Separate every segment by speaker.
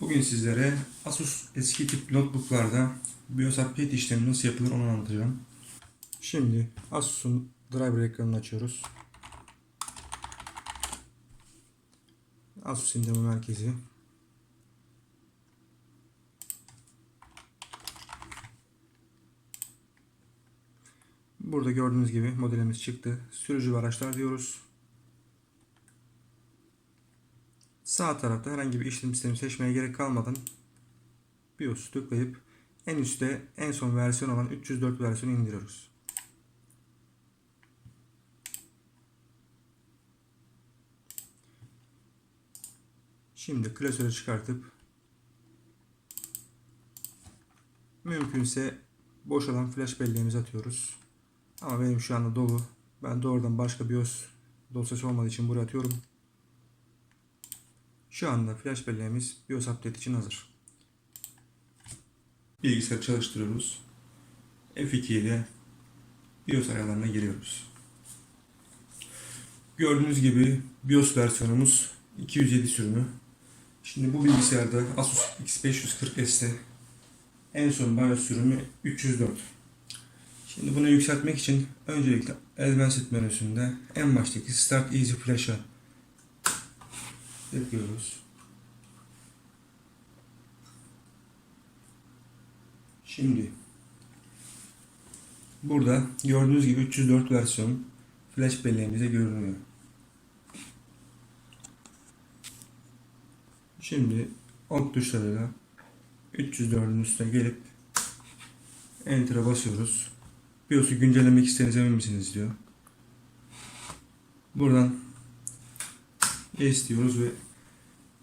Speaker 1: Bugün sizlere Asus eski tip notebooklarda BIOS update işlemi nasıl yapılır onu anlatacağım. Şimdi Asus'un driver ekranını açıyoruz. Asus indirme merkezi. Burada gördüğünüz gibi modelimiz çıktı. Sürücü ve araçlar diyoruz. Sağ tarafta herhangi bir işlem sistemi seçmeye gerek kalmadan BIOS'u tıklayıp en üstte en son versiyon olan 304 versiyonu indiriyoruz. Şimdi klasörü çıkartıp mümkünse boş olan flash belleğimizi atıyoruz. Ama benim şu anda dolu. Ben doğrudan başka BIOS dosyası olmadığı için buraya atıyorum. Şu anda flash belleğimiz BIOS update için hazır. Bilgisayarı çalıştırıyoruz. F2 ile BIOS ayarlarına giriyoruz. Gördüğünüz gibi BIOS versiyonumuz 207 sürümü. Şimdi bu bilgisayarda Asus X540S'te en son BIOS sürümü 304. Şimdi bunu yükseltmek için öncelikle Advanced menüsünde en baştaki Start Easy Flash'a tıklıyoruz. Şimdi burada gördüğünüz gibi 304 versiyon flash belleğimize görünüyor. Şimdi ok tuşlarıyla 304'ün üstüne gelip Enter'a basıyoruz. BIOS'u güncellemek istediğiniz emin misiniz diyor. Buradan Yes diyoruz ve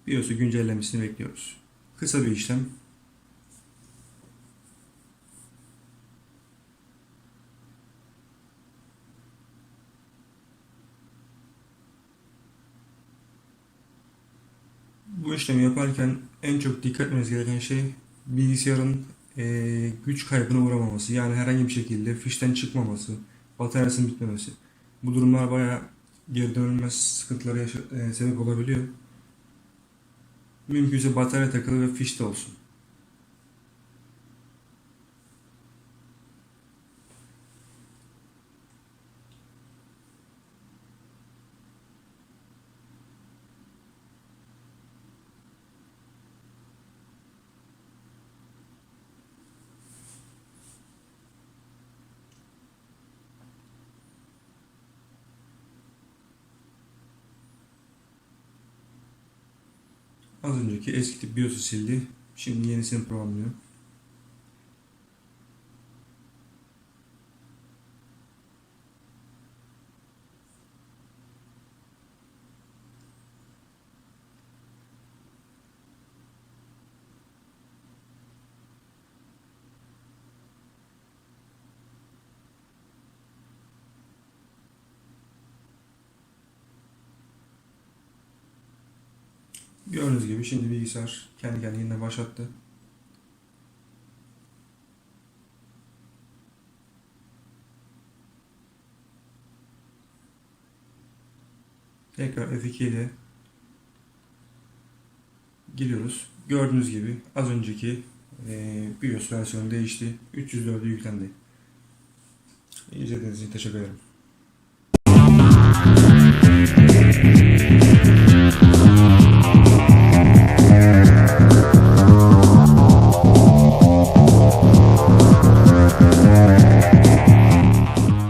Speaker 1: BIOS'u güncellemesini bekliyoruz. Kısa bir işlem. Bu işlemi yaparken en çok dikkat etmeniz gereken şey bilgisayarın eee, güç kaybına uğramaması. Yani herhangi bir şekilde fişten çıkmaması, bataryasının bitmemesi. Bu durumlar bayağı geri dönülmez sıkıntılara eee, sebep olabiliyor. Mümkünse batarya takılı ve fişte olsun. Az önceki eski tip BIOS'u sildi. Şimdi yenisini programlıyor. Gördüğünüz gibi şimdi bilgisayar kendi kendine başlattı. Tekrar F2 ile giriyoruz. Gördüğünüz gibi az önceki e, BIOS versiyonu değişti. 304'ü yüklendi. İzlediğiniz için teşekkür ederim.